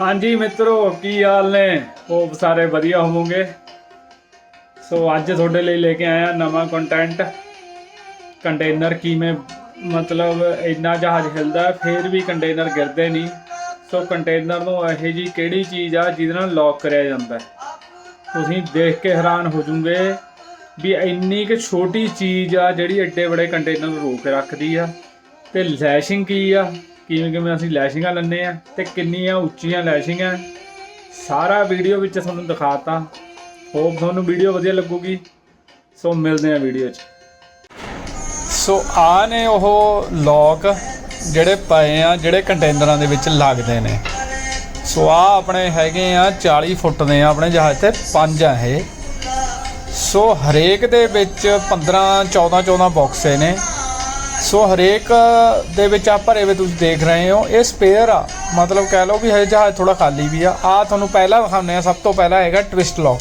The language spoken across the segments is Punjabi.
ਹਾਂਜੀ ਮਿੱਤਰੋ ਕੀ ਹਾਲ ਨੇ? ਹੋਪ ਸਾਰੇ ਵਧੀਆ ਹੋਵੋਗੇ। ਸੋ ਅੱਜ ਤੁਹਾਡੇ ਲਈ ਲੈ ਕੇ ਆਇਆ ਨਵਾਂ ਕੰਟੈਂਟ ਕੰਟੇਨਰ ਕਿਵੇਂ ਮਤਲਬ ਇੰਨਾ ਜਹਾਜ਼ ਹਿਲਦਾ ਹੈ, ਫਿਰ ਵੀ ਕੰਟੇਨਰ ਗਿਰਦੇ ਨਹੀਂ। ਸੋ ਕੰਟੇਨਰ ਨੂੰ ਇਹੋ ਜੀ ਕਿਹੜੀ ਚੀਜ਼ ਆ ਜਿਹਦੇ ਨਾਲ ਲੌਕ ਕਰਿਆ ਜਾਂਦਾ? ਹੈ ਤੁਸੀਂ ਦੇਖ ਕੇ ਹੈਰਾਨ ਹੋ ਜਾਓਗੇ ਵੀ ਇੰਨੀ ਕਿ ਛੋਟੀ ਚੀਜ਼ ਆ ਜਿਹੜੀ ਐਡੇ ਬੜੇ ਕੰਟੇਨਰ ਨੂੰ ਰੋਕ ਕੇ ਰੱਖਦੀ ਆ। ਤੇ ਲੈਸ਼ਿੰਗ ਕੀ ਆ? ਕਿਵੇਂ ਕਿਵੇਂ ਅਸੀਂ ਲੈਸ਼ਿੰਗਾਂ ਲੈਂਦੇ ਆ ਤੇ ਕਿੰਨੀਆਂ ਉੱਚੀਆਂ ਲੈਸ਼ਿੰਗਾਂ। ਸਾਰਾ ਵੀਡੀਓ ਵਿੱਚ ਤੁਹਾਨੂੰ ਦਿਖਾਤਾ। ਹੋਪ ਤੁਹਾਨੂੰ ਵੀਡੀਓ ਵਧੀਆ ਲੱਗੂਗੀ। ਸੋ ਮਿਲਦੇ ਆ ਵੀਡੀਓ 'ਚ। ਸੋ ਆ ਨੇ ਉਹ ਲੋਕ ਜਿਹੜੇ ਪਏ ਆ, ਜਿਹੜੇ ਕੰਟੇਨਰਾਂ ਦੇ ਵਿੱਚ ਲੱਗਦੇ ਨੇ। ਸੋ ਆ ਆਪਣੇ ਹੈਗੇ ਆ 40 ਫੁੱਟ ਦੇ ਆ, ਆਪਣੇ ਜਹਾਜ਼ ਤੇ ਪੰਜ ਆ ਇਹ। ਸੋ ਹਰੇਕ ਦੇ ਵਿੱਚ 15 14 14 ਬਾਕਸੇ ਨੇ। ਸੋ ਹਰੇਕ ਦੇ ਵਿੱਚ ਆ ਭਰੇ ਵੇ ਤੁਸੀਂ ਦੇਖ ਰਹੇ ਹੋ, ਇਹ ਸਪੇਅਰ ਆ। ਮਤਲਬ ਕਹਿ ਲਓ ਵੀ ਹਜੇ ਜਹਾਜ਼ ਥੋੜਾ ਖਾਲੀ ਵੀ ਆ। ਆ ਤੁਹਾਨੂੰ ਪਹਿਲਾਂ ਵਿਖਾਉਂਦੇ ਆ ਸਭ ਤੋਂ ਪਹਿਲਾਂ ਹੈਗਾ ਟਵਿਸਟ ਲੌਕ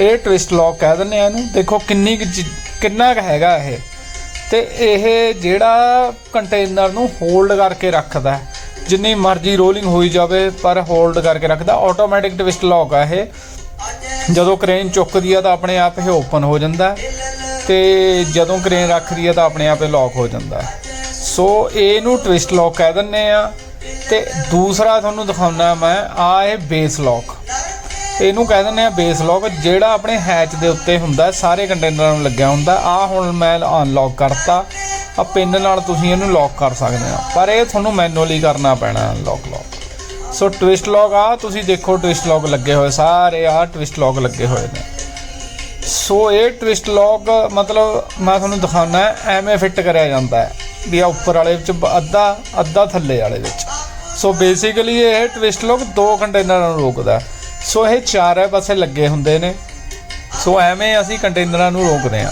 ਇਹ ਟਵਿਸਟ ਲੌਕ ਕਹਿ ਦਿੰਦੇ ਆ ਇਹਨੂੰ। ਦੇਖੋ ਕਿੰਨੀ ਕੁ ਚੀ- ਕਿੰਨਾ ਕੁ ਹੈਗਾ ਇਹ। ਤੇ ਇਹ ਜਿਹੜਾ ਕੰਟੇਨਰ ਨੂੰ ਹੋਲਡ ਕਰਕੇ ਰੱਖਦਾ ਹੈ। ਜਿੰਨੀ ਮਰਜ਼ੀ ਰੋਲਿੰਗ ਹੋਈ ਜਾਵੇ, ਪਰ ਹੋਲਡ ਕਰਕੇ ਰੱਖਦਾ। ਆਟੋਮੈਟਿਕ ਟਵਿਸਟ ਲੌਕ ਆ ਇਹ। ਜਦੋਂ ਕ੍ਰੇਨ ਚੁੱਕਦੀ ਆ ਤਾਂ ਆਪਣੇ ਆਪ ਇਹ ਓਪਨ ਹੋ ਜਾਂਦਾ ਹੈ। ਤੇ ਜਦੋਂ ਕ੍ਰੇਨ ਰੱਖਦੀ ਹੈ ਤਾਂ ਆਪਣੇ ਆਪ ਇਹ ਲੌਕ ਹੋ ਜਾਂਦਾ ਸੋ ਇਹਨੂੰ ਟਵਿਸਟ ਲੌਕ ਕਹਿ ਦਿੰਨੇ ਆ ਤੇ ਦੂਸਰਾ ਤੁਹਾਨੂੰ ਦਿਖਾਉਣਾ ਮੈਂ, ਆ ਇਹ ਬੇਸ ਲੌਕ ਇਹਨੂੰ ਕਹਿ ਦਿੰਦੇ ਆ ਬੇਸ ਲੌਕ ਜਿਹੜਾ ਆਪਣੇ ਹੈਚ ਦੇ ਉੱਤੇ ਹੁੰਦਾ ਸਾਰੇ ਕੰਟੇਨਰਾਂ ਨੂੰ ਲੱਗਿਆ ਹੁੰਦਾ ਆ ਹੁਣ ਮੈਂ ਅਨਲੌਕ ਕਰਤਾ। ਆ ਪਿੰਨ ਨਾਲ ਤੁਸੀਂ ਇਹਨੂੰ ਲੌਕ ਕਰ ਸਕਦੇ ਆ ਪਰ ਇਹ ਤੁਹਾਨੂੰ ਮੈਨੂਅਲੀ ਕਰਨਾ ਪੈਣਾ unlock lock so twist lock ਆ, ਤੁਸੀਂ ਦੇਖੋ ਟਵਿਸਟ ਲੌਕ ਲੱਗੇ ਹੋਏ, ਸਾਰੇ ਆ ਟਵਿਸਟ ਲੌਕ ਲੱਗੇ ਹੋਏ ਨੇ। ਸੋ ਇਹ ਟਵਿਸਟ ਲੌਕ ਮਤਲਬ ਮੈਂ ਤੁਹਾਨੂੰ ਦਿਖਾਉਣਾ ਐਵੇਂ ਫਿੱਟ ਕਰਿਆ ਜਾਂਦਾ ਹੈ ਵੀ ਆ ਉੱਪਰ ਵਾਲੇ ਵਿੱਚ ਅੱਧਾ ਅੱਧਾ ਥੱਲੇ ਵਾਲੇ ਵਿੱਚ। ਸੋ ਬੇਸਿਕਲੀ ਇਹ ਟਵਿਸਟ ਲੌਕ ਦੋ ਕੰਟੇਨਰਾਂ ਨੂੰ ਰੋਕਦਾ ਸੋ ਇਹ ਚਾਰੇ ਪਾਸੇ ਲੱਗੇ ਹੁੰਦੇ ਨੇ। ਸੋ ਐਵੇਂ ਅਸੀਂ ਕੰਟੇਨਰਾਂ ਨੂੰ ਰੋਕਦੇ ਹਾਂ।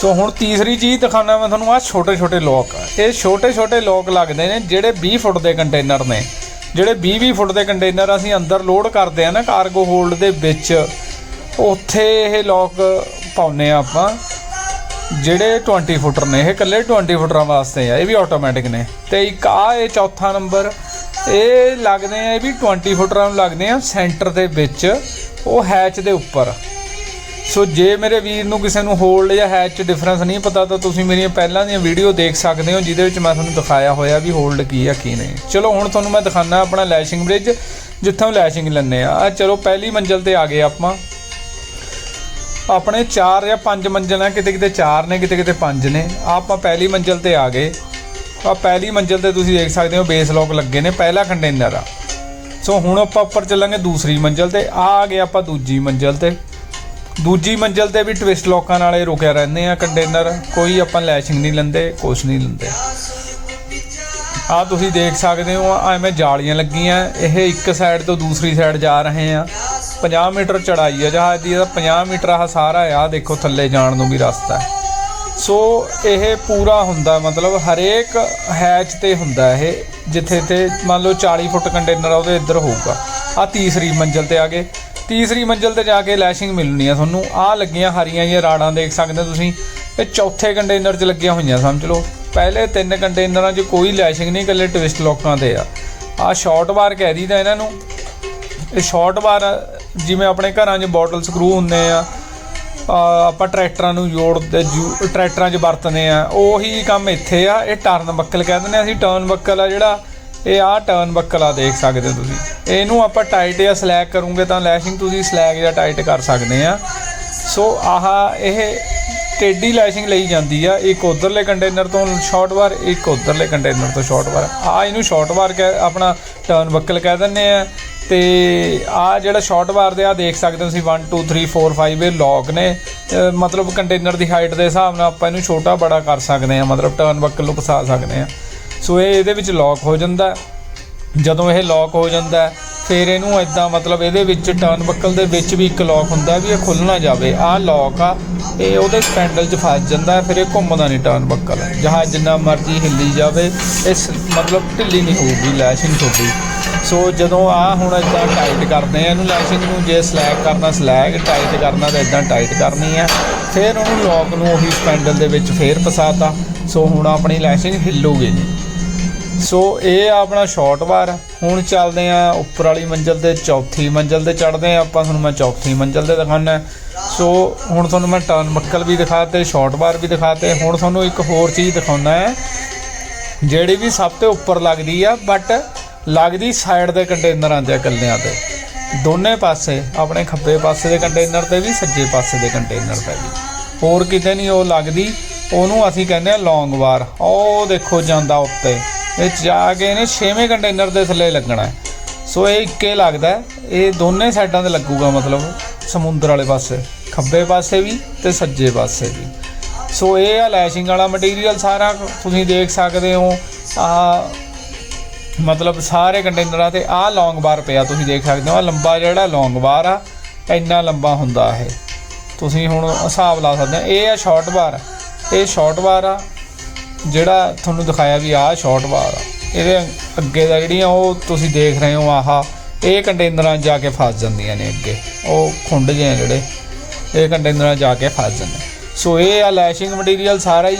ਸੋ ਹੁਣ ਤੀਸਰੀ ਚੀਜ਼ ਦਿਖਾਉਣਾ ਮੈਂ ਤੁਹਾਨੂੰ ਆ ਛੋਟੇ ਛੋਟੇ ਲੋਕ ਇਹ ਛੋਟੇ ਛੋਟੇ ਲੋਕ ਲੱਗਦੇ ਨੇ, ਜਿਹੜੇ 20 ਫੁੱਟ ਦੇ ਕੰਟੇਨਰ ਨੇ। ਜਿਹੜੇ 20 20 ਫੁੱਟ ਦੇ ਕੰਟੇਨਰ ਅਸੀਂ ਅੰਦਰ ਲੋਡ ਕਰਦੇ ਆ ਨਾ ਕਾਰਗੋ ਹੋਲਡ ਦੇ ਵਿੱਚ। ਉੱਥੇ ਇਹ ਲੋਕ ਪਾਉਨੇ ਆ ਆਪਾਂ। ਜਿਹੜੇ 20 ਫੁੱਟਰ ਨੇ, ਇਹ ਇਕੱਲੇ 20 ਫੁੱਟਰਾਂ ਵਾਸਤੇ ਆ, ਇਹ ਵੀ ਆਟੋਮੈਟਿਕ ਨੇ। ਤੇ ਇੱਕ ਆ ਇਹ ਚੌਥਾ ਨੰਬਰ ਇਹ ਲੱਗਦੇ ਆ, ਇਹ ਵੀ 20 ਫੁੱਟਰਾਂ ਨੂੰ ਲੱਗਦੇ ਆ ਸੈਂਟਰ ਦੇ ਵਿੱਚ, ਉਹ ਹੈਚ ਦੇ ਉੱਪਰ। ਸੋ ਜੇ ਮੇਰੇ ਵੀਰ ਨੂੰ ਕਿਸੇ ਨੂੰ ਹੋਲਡ ਜਾਂ ਹੈਚ 'ਚ ਡਿਫਰੈਂਸ ਨਹੀਂ ਪਤਾ, ਤਾਂ ਤੁਸੀਂ ਮੇਰੀਆਂ ਪਹਿਲਾਂ ਦੀਆਂ ਵੀਡੀਓ ਦੇਖ ਸਕਦੇ ਹੋ, ਜਿਹਦੇ ਵਿੱਚ ਮੈਂ ਤੁਹਾਨੂੰ ਦਿਖਾਇਆ ਹੋਇਆ ਵੀ ਹੋਲਡ ਕੀ ਆ, ਕੀ ਨਹੀਂ। ਚਲੋ, ਹੁਣ ਤੁਹਾਨੂੰ ਮੈਂ ਦਿਖਾਣਾ ਆਪਣਾ ਲੈਸ਼ਿੰਗ ਬ੍ਰਿਜ ਜਿੱਥੋਂ ਲੈਸ਼ਿੰਗ ਲੈਂਦੇ ਆ। ਆ ਚਲੋ, ਪਹਿਲੀ ਮੰਜ਼ਲ ਤੇ ਆ ਗਏ ਆਪਾਂ। ਆਪਣੇ 4 ਜਾਂ 5 ਮੰਜ਼ਲ ਆ, ਕਿਤੇ ਕਿਤੇ 4 ਨੇ, ਕਿਤੇ ਕਿਤੇ 5 ਨੇ। ਆਹ ਆਪਾਂ ਪਹਿਲੀ ਮੰਜ਼ਲ ਤੇ ਆ ਗਏ। ਆ ਪਹਿਲੀ ਮੰਜ਼ਲ ਤੇ ਤੁਸੀਂ ਦੇਖ ਸਕਦੇ ਹੋ ਬੇਸ ਲੋਕ ਲੱਗੇ ਨੇ, ਪਹਿਲਾ ਕੰਟੇਨਰ ਆ। ਸੋ ਹੁਣ ਆਪਾਂ ਉੱਪਰ ਚੱਲਾਂਗੇ ਦੂਸਰੀ ਮੰਜ਼ਲ ਤੇ। ਆ ਆ ਗਏ ਆਪਾਂ ਦੂਜੀ ਮੰਜ਼ਲ ਤੇ। ਦੂਜੀ ਮੰਜ਼ਲ ਤੇ ਵੀ ਟਵਿਸਟ ਲੋਕਾਂ ਨਾਲ ਇਹ ਰੁਕਿਆ ਰਹਿੰਦੇ ਆ ਕੰਟੇਨਰ ਕੋਈ ਆਪਾਂ ਲੈਸ਼ਿੰਗ ਨਹੀਂ ਲੈਂਦੇ, ਕੁਛ ਨਹੀਂ ਲੈਂਦੇ। ਆ ਤੁਸੀਂ ਦੇਖ ਸਕਦੇ ਹੋ ਐਵੇਂ ਜਾਲੀਆਂ ਲੱਗੀਆਂ। ਇਹ ਇੱਕ ਸਾਈਡ ਤੋਂ ਦੂਸਰੀ ਸਾਈਡ ਜਾ ਰਹੇ ਆ। 50 ਮੀਟਰ ਚੜਾਈ ਆ, ਜਹਾਜ਼ ਦੀ ਇਹਦਾ 50 ਮੀਟਰ ਆ ਸਾਰਾ ਆ ਦੇਖੋ ਥੱਲੇ ਜਾਣ ਨੂੰ ਵੀ ਰਸਤਾ ਹੈ। ਸੋ ਇਹ ਪੂਰਾ ਹੁੰਦਾ, ਮਤਲਬ ਹਰੇਕ ਹੈਚ ਤੇ ਹੁੰਦਾ ਇਹ, ਜਿੱਥੇ ਤੇ ਮੰਨ ਲਓ 40 ਫੁੱਟ ਕੰਟੇਨਰ ਆ, ਉਹਦੇ ਇੱਧਰ ਹੋਊਗਾ। ਆ ਤੀਸਰੀ ਮੰਜ਼ਲ ਤੇ ਆ ਗਏ ਤੀਸਰੀ ਮੰਜ਼ਲ ਤੇ ਜਾ ਕੇ ਲੈਸ਼ਿੰਗ ਮਿਲਣੀ ਆ ਤੁਹਾਨੂੰ। ਆ ਲੱਗੀਆਂ ਹਰੀਆਂ ਜਿਹੀਆਂ ਰਾੜਾਂ ਦੇਖ ਸਕਦੇ ਹੋ ਤੁਸੀਂ। ਇਹ ਚੌਥੇ ਕੰਟੇਨਰ 'ਚ ਲੱਗੀਆਂ ਹੋਈਆਂ, ਸਮਝ ਲਓ। ਪਹਿਲੇ ਤਿੰਨ ਕੰਟੇਨਰਾਂ 'ਚ ਕੋਈ ਲੈਸ਼ਿੰਗ ਨਹੀਂ, ਇਕੱਲੇ ਟਵਿਸਟ ਲੋਕਾਂ ਤੇ ਆ। ਆ ਸ਼ਾਰਟ ਬਾਰ ਕਹਿ ਦਈਦਾ ਇਹਨਾਂ ਨੂੰ। ਇਹ ਸ਼ਾਰਟ ਬਾਰ ਜਿਵੇਂ ਆਪਣੇ ਘਰਾਂ 'ਚ ਬੋਟਲ ਸਕਰੂ ਹੁੰਦੇ ਆ ਆਪਾਂ ਟਰੈਕਟਰਾਂ ਨੂੰ ਜੋੜਦੇ ਜੂ- ਟਰੈਕਟਰਾਂ 'ਚ ਵਰਤਦੇ ਆ, ਉਹੀ ਕੰਮ ਇੱਥੇ ਆ, ਇਹ ਟਰਨ ਬੱਕਲ ਕਹਿ ਦਿੰਦੇ ਆ, ਅਸੀਂ ਟਰਨ ਬੱਕਲ ਆ ਜਿਹੜਾ, ਇਹ ਆ ਟਰਨ ਬੱਕਲ ਆ, ਦੇਖ ਸਕਦੇ ਹੋ ਤੁਸੀਂ। ਇਹਨੂੰ ਆਪਾਂ ਟਾਈਟ ਜਾਂ ਸਲੈਕ ਕਰੂੰਗੇ ਤਾਂ ਲੈਸ਼ਿੰਗ ਤੁਸੀਂ ਸਲੈਕ ਜਾਂ ਟਾਈਟ ਕਰ ਸਕਦੇ ਆ। ਸੋ ਆਹ ਇਹ ਟੇਡੀ ਲੈਸ਼ਿੰਗ ਲਈ ਜਾਂਦੀ ਆ, ਇੱਕ ਉਧਰਲੇ ਕੰਟੇਨਰ ਤੋਂ ਸ਼ਾਰਟ ਵਾਰ ਇੱਕ ਉਧਰਲੇ ਕੰਟੇਨਰ ਤੋਂ ਸ਼ਾਰਟ ਵਾਰ ਆ ਇਹਨੂੰ ਸ਼ਾਰਟ ਵਾਰ ਕਹਿ, ਆਪਣਾ ਟਰਨ ਬੱਕਲ ਕਹਿ ਦਿੰਦੇ ਆ। ਤੇ ਆ ਜਿਹੜਾ ਸ਼ਾਰਟ ਵਾਰ ਦੇ ਆ, ਦੇਖ ਸਕਦੇ ਹੋ ਤੁਸੀਂ 1 2 3 4 5 ਇਹ ਲੌਕ ਨੇ। ਮਤਲਬ ਕੰਟੇਨਰ ਦੀ ਹਾਈਟ ਦੇ ਹਿਸਾਬ ਨਾਲ ਆਪਾਂ ਇਹਨੂੰ ਛੋਟਾ ਬੜਾ ਕਰ ਸਕਦੇ ਆ ਮਤਲਬ ਟਰਨ ਬੱਕਲ ਨੂੰ ਫਸਾ ਸਕਦੇ ਆ ਸੋ ਇਹ ਇਹਦੇ ਵਿੱਚ ਲੌਕ ਹੋ ਜਾਂਦਾ ਜਦੋਂ ਇਹ ਲੌਕ ਹੋ ਜਾਂਦਾ ਫਿਰ ਇਹਨੂੰ ਇਦਾਂ ਮਤਲਬ ਇਹਦੇ ਵਿੱਚ ਟਰਨ ਬੱਕਲ ਦੇ ਵਿੱਚ ਵੀ ਇੱਕ ਲੌਕ ਹੁੰਦਾ ਵੀ ਇਹ ਖੁੱਲ ਨਾ ਜਾਵੇ। ਆਹ ਲੌਕ ਆ, ਇਹ ਉਹਦੇ ਸਪੈਂਡਲ 'ਚ ਫਸ ਜਾਂਦਾ ਫਿਰ ਇਹ ਘੁੰਮਦਾ ਨਹੀਂ ਟਰਨ ਬੱਕਲ ਜਹਾਜ਼ ਜਿੰਨਾ ਮਰਜ਼ੀ ਹਿੱਲੀ ਜਾਵੇ, ਇਸ ਮਤਲਬ ਢਿੱਲੀ ਨਹੀਂ ਹੋਊਗੀ ਲੈਸ਼ਿੰਗ ਤੁਹਾਡੀ ਸੋ ਜਦੋਂ ਆ ਹੁਣ ਇਦਾਂ ਟਾਈਟ ਕਰਦੇ ਆ, ਇਹਨੂੰ ਲੈਸ਼ਿੰਗ ਨੂੰ ਜੇ ਸਲੈਕ ਕਰਨਾ, ਸਲੈਕ ਟਾਈਟ ਕਰਨਾ ਤਾਂ ਇਦਾਂ ਟਾਈਟ ਕਰਨੀ ਆ, ਫਿਰ ਉਹਨੂੰ ਲੌਕ ਨੂੰ ਉਹੀ ਸਪੈਂਡਲ ਦੇ ਵਿੱਚ ਫੇਰ ਫਸਾਤਾ। ਸੋ ਹੁਣ ਆਪਣੀ ਲੈਸ਼ਿੰਗ ਹਿੱਲੂਗੀ ਸੋ ਇਹ ਆ ਆਪਣਾ ਸ਼ਾਰਟ ਵਾਰ। ਹੁਣ ਚੱਲਦੇ ਆ ਉੱਪਰ ਵਾਲੀ ਮੰਜ਼ਲ ਤੇ, ਚੌਥੀ ਮੰਜ਼ਲ ਤੇ ਚੜਦੇ ਆ ਆਪਾਂ। ਤੁਹਾਨੂੰ ਮੈਂ ਚੌਥੀ ਮੰਜ਼ਲ ਤੇ ਦਿਖਾਉਣਾ। ਸੋ ਹੁਣ ਤੁਹਾਨੂੰ ਮੈਂ ਟਰਨ ਮੱਕਲ ਵੀ ਦਿਖਾਤੇ ਸ਼ਾਰਟ ਬਾਰ ਵੀ ਦਿਖਾਤੇ। ਹੁਣ ਤੁਹਾਨੂੰ ਇੱਕ ਹੋਰ ਚੀਜ਼ ਦਿਖਾਉਣਾ ਹੈ। ਜਿਹੜੀ ਵੀ ਸਭ ਤੋਂ ਉੱਪਰ ਲੱਗਦੀ ਆ ਬਟ ਲੱਗਦੀ ਸਾਈਡ ਦੇ ਕੰਟੇਨਰਾਂ ਤੇ ਆ ਇਕੱਲਿਆਂ ਤੇ। ਦੋਨੇ ਪਾਸੇ, ਆਪਣੇ ਖੱਬੇ ਪਾਸੇ ਦੇ ਕੰਟੇਨਰ ਤੇ ਵੀ, ਸੱਜੇ ਪਾਸੇ ਦੇ ਕੰਟੇਨਰ ਤੇ ਵੀ। ਹੋਰ ਕਿਤੇ ਨਹੀਂ ਉਹ ਲੱਗਦੀ, ਉਹਨੂੰ ਅਸੀਂ ਕਹਿੰਦੇ ਆ ਲੌਂਗ ਵਾਰ ਉਹ ਦੇਖੋ ਜਾਂਦਾ ਉੱਤੇ। ਇਹ 'ਚ ਜਾ ਕੇ ਇਹਨੇ ਛੇਵੇਂ ਕੰਟੇਨਰ ਦੇ ਥੱਲੇ ਲੱਗਣਾ। ਸੋ ਇਹ ਇੱਕੇ ਲੱਗਦਾ ਇਹ ਦੋਨੇ ਸਾਈਡਾਂ ਤੇ ਲੱਗੂਗਾ ਮਤਲਬ, ਸਮੁੰਦਰ ਵਾਲੇ ਪਾਸੇ। ਖੱਬੇ ਪਾਸੇ ਵੀ ਤੇ ਸੱਜੇ ਪਾਸੇ ਵੀ। ਸੋ ਇਹ ਆ ਲੈਸ਼ਿੰਗ ਵਾਲਾ ਮਟੀਰੀਅਲ ਸਾਰਾ। ਤੁਸੀਂ ਦੇਖ ਸਕਦੇ ਹੋ ਆ ਮਤਲਬ ਸਾਰੇ ਕੰਟੇਨਰਾਂ ਤੇ ਆਹ ਲੌਂਗ ਬਾਰ ਪਿਆ, ਤੁਸੀਂ ਦੇਖ ਸਕਦੇ ਹੋ, ਆਹ ਲੰਬਾ ਜਿਹੜਾ ਲੌਂਗ ਬਾਰ ਆ, ਇੰਨਾ ਲੰਬਾ ਹੁੰਦਾ ਇਹ। ਤੁਸੀਂ ਹੁਣ ਹਿਸਾਬ ਲਾ ਸਕਦੇ ਹੋ, ਇਹ ਆ ਸ਼ਾਰਟ ਬਾਰ ਇਹ ਸ਼ਾਰਟ ਬਾਰ ਆ, ਜਿਹੜਾ ਤੁਹਾਨੂੰ ਦਿਖਾਇਆ ਵੀ ਆਹ ਸ਼ਾਰਟ ਬਾਰ ਆ। ਇਹਦੇ ਅੱਗੇ ਦਾ ਜਿਹੜੀਆਂ ਉਹ ਤੁਸੀਂ ਦੇਖ ਰਹੇ ਹੋ, ਆਹਾ, ਇਹ ਕੰਟੇਨਰਾਂ ਜਾ ਕੇ ਫਸ ਜਾਂਦੀਆਂ ਨੇ ਅੱਗੇ। ਉਹ ਖੁੰਡ ਜਿਹੇ ਆ ਜਿਹੜੇ, ਇਹ ਕੰਟੇਨਰਾਂ ਜਾ ਕੇ ਫਸ ਜਾਂਦੇ ਸੋ ਇਹ ਆ ਲੈਸ਼ਿੰਗ ਮਟੀਰੀਅਲ ਸਾਰਾ ਹੀ,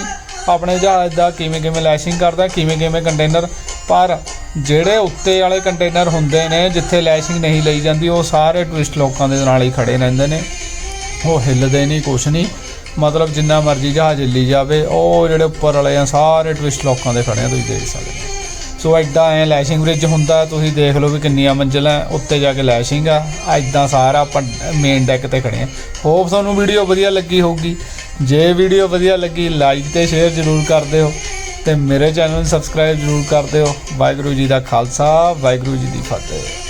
ਆਪਣੇ ਜਹਾਜ਼ ਦਾ ਕਿਵੇਂ ਕਿਵੇਂ ਲੈਸ਼ਿੰਗ ਕਰਦਾ ਕਿਵੇਂ ਕਿਵੇਂ ਕੰਟੇਨਰ ਪਰ ਜਿਹੜੇ ਉੱਤੇ ਵਾਲੇ ਕੰਟੇਨਰ ਹੁੰਦੇ ਨੇ, ਜਿੱਥੇ ਲੈਸ਼ਿੰਗ ਨਹੀਂ ਲਈ ਜਾਂਦੀ, ਉਹ ਸਾਰੇ ਟੂਰਿਸਟ ਲੋਕਾਂ ਦੇ ਨਾਲ ਹੀ ਖੜੇ ਰਹਿੰਦੇ ਨੇ। ਉਹ ਹਿੱਲਦੇ ਨਹੀਂ, ਕੁਛ ਨਹੀਂ। ਮਤਲਬ ਜਿੰਨਾ ਮਰਜ਼ੀ ਜਹਾਜ਼ ਹਿੱਲੀ ਜਾਵੇ, ਉਹ ਜਿਹੜੇ ਉੱਪਰ ਵਾਲੇ ਆ, ਸਾਰੇ ਟੂਰਿਸਟ ਲੋਕਾਂ ਦੇ ਖੜੇ ਆ, ਤੁਸੀਂ ਦੇਖ ਸਕਦੇ ਹੋ। ਸੋ ਐਦਾਂ ਐ ਲੈਸ਼ਿੰਗ ਬ੍ਰਿਜ ਹੁੰਦਾ, ਤੁਸੀਂ ਦੇਖ ਲਓ ਵੀ ਕਿੰਨੀਆਂ ਮੰਜ਼ਿਲਾਂ ਉੱਤੇ ਜਾ ਕੇ ਲੈਸ਼ਿੰਗ ਆ ਐਦਾਂ ਸਾਰਾ ਆਪਾਂ ਮੇਨ ਡੈਕ ਤੇ ਖੜੇ ਆ। ਹੋਪ ਤੁਹਾਨੂੰ ਵੀਡੀਓ ਵਧੀਆ ਲੱਗੀ ਹੋਊਗੀ। ਜੇ ਵੀਡੀਓ ਵਧੀਆ ਲੱਗੀ ਲਾਈਕ ਤੇ ਸ਼ੇਅਰ ਜ਼ਰੂਰ ਕਰ ਦਿਓ। ਤੇ ਮੇਰੇ ਚੈਨਲ ਨੂੰ ਸਬਸਕ੍ਰਾਈਬ ਜ਼ਰੂਰ ਕਰ ਦਿਓ। ਵਾਹਿਗੁਰੂ ਜੀ ਦਾ ਖਾਲਸਾ, ਵਾਹਿਗੁਰੂ ਜੀ ਦੀ ਫਤਿਹ।